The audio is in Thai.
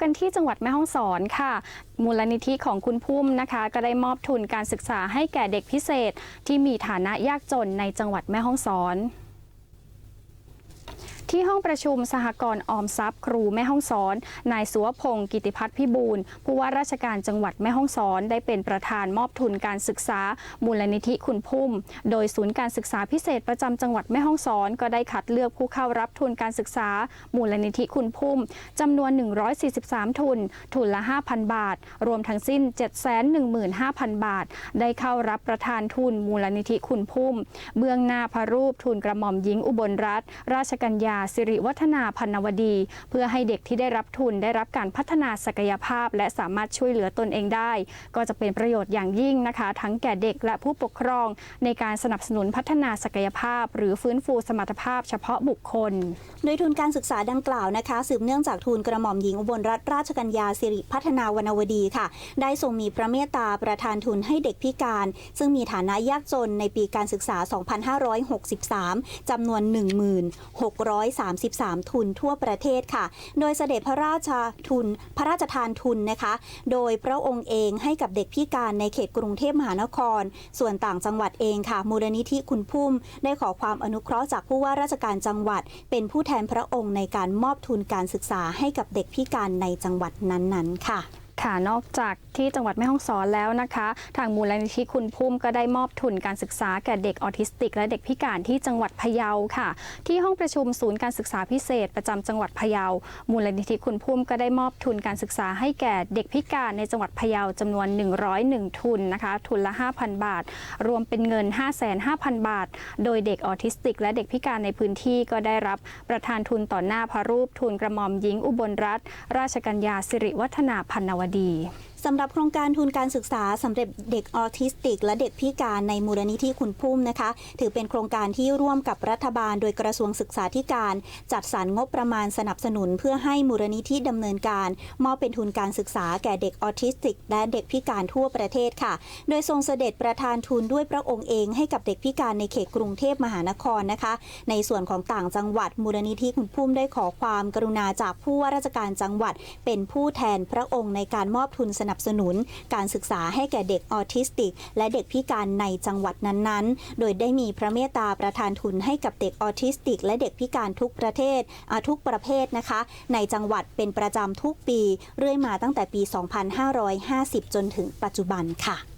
กันที่จังหวัดแม่ฮ่องสอนค่ะ มูลนิธิของคุณพุ่มนะคะ ก็ได้มอบทุนการศึกษาให้แก่เด็กพิเศษ ที่มีฐานะยากจนในจังหวัดแม่ฮ่องสอน ที่ห้องประชุมสหกรณ์ออมทรัพย์ ครูแม่ห้องสอน นายสุวพงศ์กิติพัฒน์พิบูลผู้ว่าราชการจังหวัดแม่ห้องสอน ได้เป็นประธานมอบทุนการศึกษา มูลนิธิคุณพุ่ม โดยศูนย์การศึกษาพิเศษประจำจังหวัดแม่ห้องสอน ก็ได้คัดเลือกผู้เข้ารับทุนการศึกษา มูลนิธิคุณพุ่มจำนวน 143 ทุน ทุนละ 5,000 บาท รวมทั้งสิ้น 715,000 บาท ได้เข้ารับประทานทุนมูลนิธิคุณพุ่ม เบื้องหน้าพระรูปทุนกระหม่อมหญิงอุบลรัตนราชกัญญาสิริวัฒนาพันวดี เพื่อให้เด็กที่ได้รับทุนได้รับการพัฒนาศักยภาพ และสามารถช่วยเหลือตนเองได้ ก็จะเป็นประโยชน์อย่างยิ่งนะคะ ทั้งแก่เด็กและผู้ปกครอง ในการสนับสนุนพัฒนาศักยภาพ หรือฟื้นฟูสมรรถภาพเฉพาะบุคคล โดยทุนการศึกษาดังกล่าวนะคะ สืบเนื่องจากทุนกระหม่อมหญิงอุบลรัตนราชกัญญาสิริพัฒนาวรรณวดีค่ะ ได้ทรงมีพระเมตตาประทานทุนให้เด็กพิการ ซึ่งมีฐานะยากจนในปีการศึกษา 2563จำนวน 16,00 133 ทุนทั่วประเทศค่ะ โดยเสด็จพระราชทุน พระราชทานทุนนะคะ โดยพระองค์เองให้กับเด็กพิการในเขตกรุงเทพมหานคร ส่วนต่างจังหวัดเองค่ะ มูลนิธิคุณพุ่ม ได้ขอความอนุเคราะห์จากผู้ว่าราชการจังหวัด เป็นผู้แทนพระองค์ในการมอบทุนการศึกษาให้กับเด็กพิการในจังหวัดนั้นๆ ค่ะ ค่ะนอกจากที่จังหวัดแม่ฮ่องสอนแล้วนะคะ ทางมูลนิธิคุณพุ่มก็ได้มอบทุนการศึกษาแก่เด็กออทิสติก และเด็กพิการที่จังหวัดพะเยาค่ะ ที่ห้องประชุมศูนย์การศึกษาพิเศษ ประจำจังหวัดพะเยา มูลนิธิคุณพุ่มก็ได้มอบทุนการศึกษาให้แก่เด็กพิการในจังหวัดพะเยาจำนวน 101 ทุนนะคะ ทุนละ 5,000 บาท รวมเป็นเงิน 5 5 0 0 0 บาท โดยเด็กออทิสติก และเด็กพิการในพื้นที่ก็ได้รับประทานทุนต่อหน้าพระรูปทุนกระหม่อมหญิงอุบลรัตน์ราชกัญญาสิริวัฒนาพันนวดีดีสำหรับโครงการทุนการศึกษาสำหรับเด็กออทิสติก และเด็กพิการในมูลนิธิคุณพุ่มนะคะ ถือเป็นโครงการที่ร่วมกับรัฐบาล โดยกระทรวงศึกษาธิการ จัดสรรงบประมาณสนับสนุน เพื่อให้มูลนิธิดำเนินการ มอบเป็นทุนการศึกษาแก่เด็กออทิสติก และเด็กพิการทั่วประเทศค่ะ โดยทรงเสด็จประทานทุนด้วยพระองค์เองให้กับเด็กพิการในเขตกรุงเทพมหานครนะคะ ในส่วนของต่างจังหวัดมูลนิธิคุณพุ่มได้ขอความกรุณาจากผู้ว่าราชการจังหวัด เป็นผู้แทนพระองค์ในการมอบทุนสนับสนุน การศึกษาให้แก่เด็กออทิสติก และเด็กพิการในจังหวัดนั้นๆ โดยได้มีพระเมตตาประทานทุนให้กับเด็กออทิสติก และเด็กพิการทุกประเทศทุกประเภทนะคะ ในจังหวัดเป็นประจำทุกปี เรื่อยมาตั้งแต่ปี 2550 จนถึงปัจจุบันค่ะ